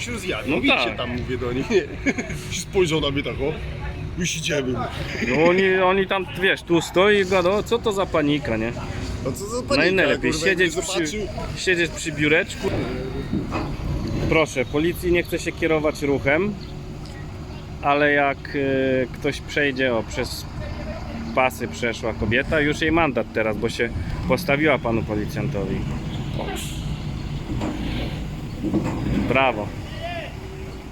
coś rozjadę. No No tak. tam, mówię do nich. Spojrzał na mnie tak, o, już idziemy. No oni, oni tam, wiesz, tu stoi i gada, co to za panika, nie? No co za No panika, i najlepiej kurwa, siedzieć przy, zobaczył. siedzieć przy biureczku. Proszę, policji nie chce się kierować ruchem, ale jak e, ktoś przejdzie, o, przez pasy przeszła kobieta, już jej mandat teraz, bo się postawiła panu policjantowi. O. Brawo.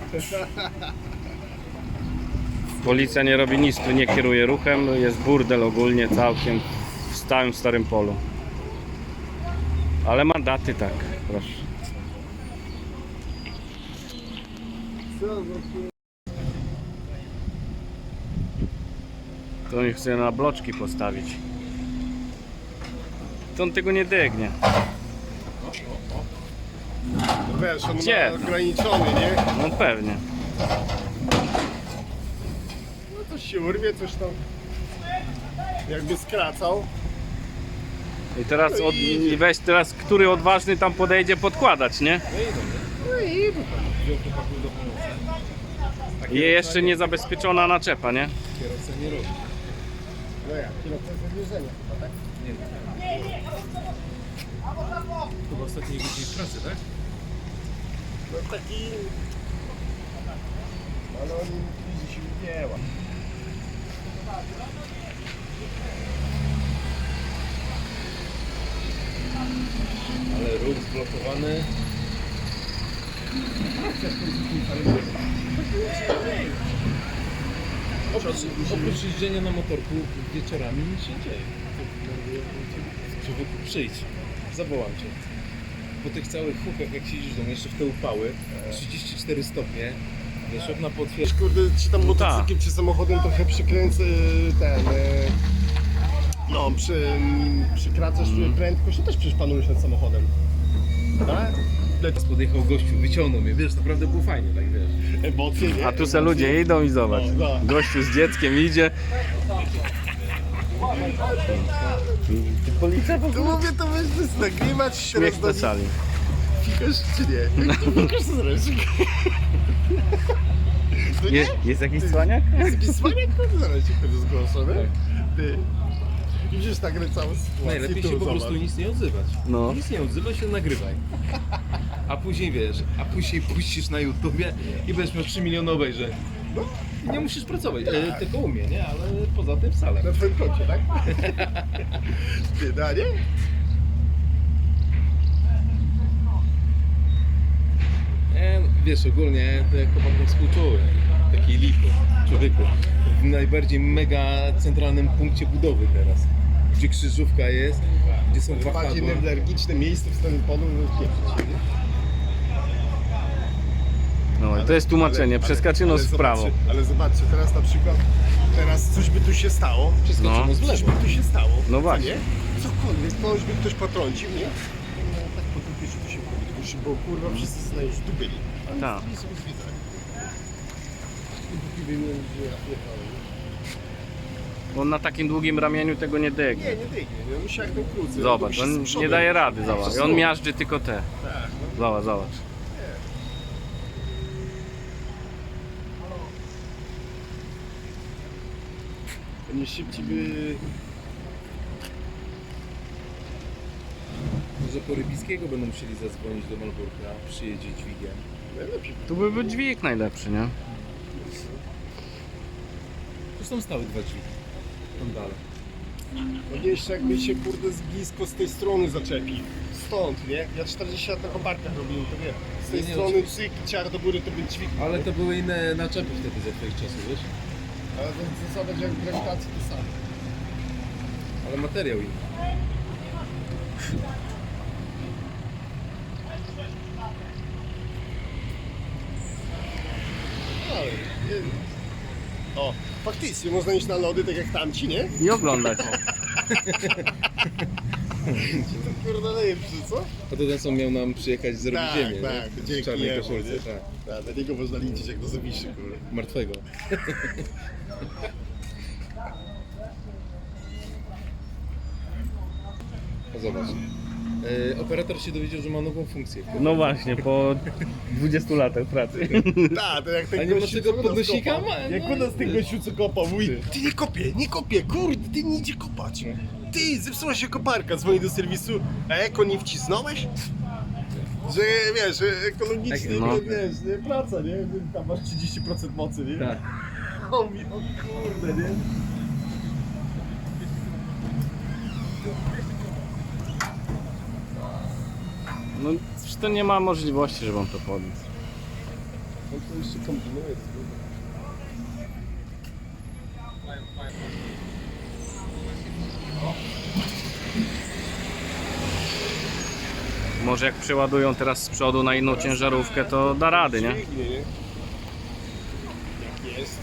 Policja nie robi nic, tu nie kieruje ruchem, jest burdel ogólnie całkiem w całym Starym Polu. Ale mandaty tak, proszę. To on chce na bloczki postawić. To on tego nie dygnie. Wiesz, on Gdzie? ma ograniczony, nie? No pewnie. No coś się urwie, coś tam jakby skracał. I teraz od, i weź teraz, który odważny tam podejdzie podkładać, nie? No i I jeszcze niezabezpieczona naczepa, nie? Kierowca nie robi. No jak, kierowca zawierzenia chyba, tak? Chyba ostatniej godzinie w pracy, tak? No taki... Ale on widzi się wieła. Ale ruch zblokowany. Oprócz, oprócz na motorku wieczorami nic się nie dzieje. Człowieku, przyjdź, zawołam cię. Po tych całych hukach, jak siedzisz w domu, jeszcze w te upały, 34 stopnie, wiesz, potwierdza. Wiesz, kurde, czy tam motocyklem, czy samochodem trochę przykręcę ten... e, No, przy, przykraczasz prędkość, to też przecież panujesz nad samochodem. Teraz podjechał gościu, wyciągnął mnie, wiesz, naprawdę było fajnie, tak wiesz. Emocje, nie? A tu se ludzie idą i zobacz. No, no. Gościu z dzieckiem idzie. Policja To mówię, to weźmy nagrywać, Śmiech teraz na sali. Fikasz czy nie? Jak to fikasz, to zresztą. To nie? Je, jest jakiś cwaniak? Jest jakiś słaniak, to zaraz się kurde zgłoszony. Ty. I Widzisz nagle całą sytuację. Najlepiej tu się po zobacz. prostu nic nie odzywać. No. Nic nie odzywaj się, nagrywaj. A później wiesz, a później puścisz na YouTubie i będziesz miał 3 miliony obejrzeń. No, i nie musisz pracować, e, tylko umie, nie? Ale poza tym wcale. Na twoim koncie, tak? Ty, da, nie? Nie, no, wiesz, ogólnie to jak chłopakom współczułem. Taki licho, człowieku. W najbardziej mega centralnym punkcie budowy teraz. Gdzie krzyżówka jest, gdzie są Bardziej wahadła. newralgiczne miejsce w stanie polu, no pieprzyć się, nie? No i to jest tłumaczenie. Ale- Przeskaczyno ale w prawo. zobaczcie- Ale zobaczcie, teraz na przykład, teraz coś by tu się stało. No. z Coś lewo. by tu się stało. No co właśnie. Nie? Cokolwiek, kogoś by ktoś potrącił, nie? No tak po pieszu to się bo kurwa wszyscy że tu byli. Ale Tak. nie sobie zwiedzali. I póki wymieniłem, że ja jechałem. On na takim długim ramieniu tego nie Nie, dygnie. nie dygnie, nie, musi jak najkrócej. Zobacz, on nie daje rady, zobacz. Przez On miażdży tylko te. Tak, no. Zobacz, zobacz. Nie szybciej by... Może po Rybickiego będą musieli zadzwonić do Malborka, przyjedzie dźwigiem. Najlepiej. Tu by był dźwig najlepszy, nie? Zresztą stały dwa drzwi. Tam dalej. No nie, jeszcze jakby się kurde z blisko z tej strony zaczepi. Stąd, nie? Ja 40 lat na koparkach robiłem, to wiem. Z tej Nie, nie, strony oczywiście. cyk, ciar do góry to by dźwig. Ale to były inne naczepy wtedy za twoich czasów, wiesz? Ale to zasada, jak grawitacji to samo. Ale materiał inny. Ale, nie... O, faktycznie, można iść na lody, tak jak tamci, nie? I oglądać. To kurde najlepszy, co? A to ten co miał nam przyjechać zrobić Tak, ziemię, tak, nie? dzięki W czarnej jemu, koszulce, nie? tak. Tak, na niego można liczyć jak do zawiszy, kurde. Martwego. O, zobacz. E, operator się dowiedział, że ma nową funkcję. No właśnie, po 20 latach pracy. Tak, to jak ten A nie ma gościu, tego co u nas podnosika? kopał. Ma- Jak no u nas ten gościu co kopał, mówi Ty nie kopie, nie kopie, kurde, ty nie idzie kopać Ty, zepsuła się koparka, dzwoni do serwisu A eko nie wcisnąłeś? Że wiesz, ekologicznie, No. no. wiesz, nie, praca, nie? Tam masz 30% mocy, nie? Tak. On mówi, o kurde, nie? No przecież to nie ma możliwości, żeby on to podniósł. On to jeszcze kombinuje. Może jak przeładują teraz z przodu na inną ciężarówkę, to da rady, nie? Dźwignie, nie? Jak jest.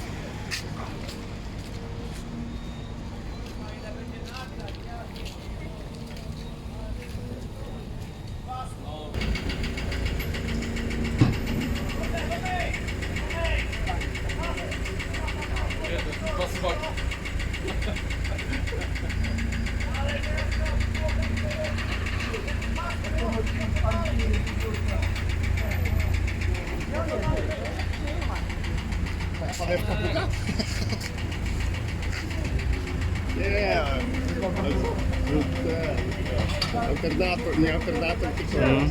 Puka? Nie, Alternator, nie alternator, tylko.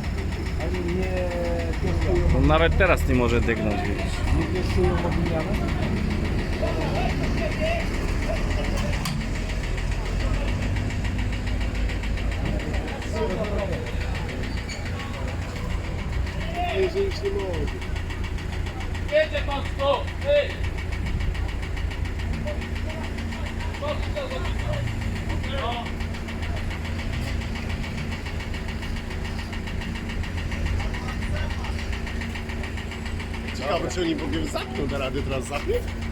No, nawet teraz nie może dygnąć, widzisz. nie, że już nie może. Jedzie pan stop! Ej! Ciekawe, czy oni w da radę teraz zapiąć?